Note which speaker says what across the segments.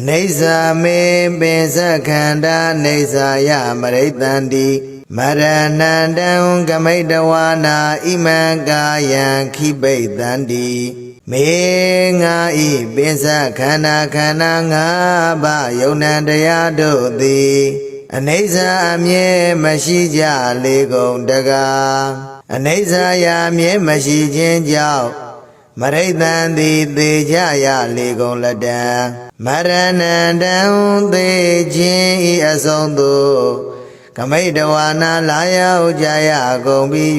Speaker 1: အနိစ္စမေပင်စခန္ဓာနေစာယမရိတန္တိမရဏန္တံကမိတဝါနာဣမံကာယံခိပိတန္တိမေငါဤပင်စခန္ဓာခန္ဓာငါးပါးယုံနံတရားတို့သည်အနိစ္စအမြဲမရှိကြလေကုန်တကားအနိစ္စရာမြဲမရှိခြင်းကြောင့်မရိတံသည်သေကြရလေကုန်လက်တံ မရဏန္တံသေခြင်းဤအဆုံးသို့ကမိတဝါနာလာရောက်ကြရကုန်ပြီး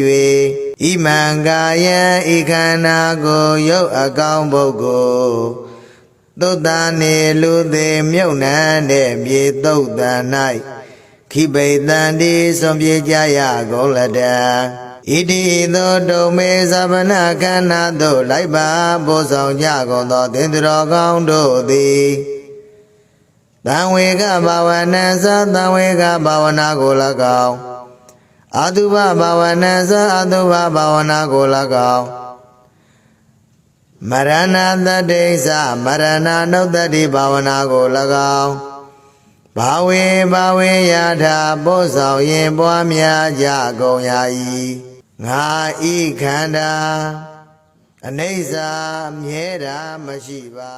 Speaker 1: ၍ဣမံကာယံဤခန္ဓာကိုရုပ်အကောင်ပုဂ္ဂိုလ်သုတ္တနေလူသေးမြုပ်နှံတဲ့မြေသုတ်တန်၌ခိပိတံဒီစွန်ပြေကြရကုန်လက်တံ ဣတိသောဒုံမေသဗ္ဗနာခန္ဓာသို့လိုက်ပါပို့ဆောင်ကြကုန်သောသင်္တရောကောင်းတို့သည်တံဝေကဘာဝနာသတံဝေကဘာဝနာကို၎င်းအတုပဘာဝနာသအတုပဘာဝနာကို၎င်းမရဏတတိသမရဏနုတ္တိဘာဝနာကို၎င်းဘာဝေဘာဝေယထာပို့ဆောင်ရင်ပွားများကြကုန်ရာ၏ ငါဤခန္ဓာအနိစ္စမြဲတာမရှိပါ